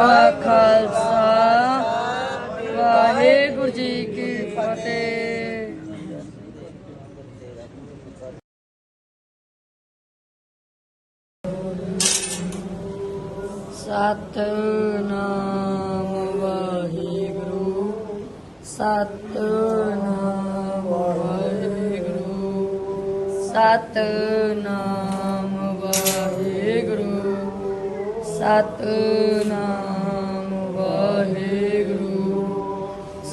Khalsa Waheguru ji Ki Fateh Satnam Waheguru Satnam Waheguru Satnam Waheguru Satnam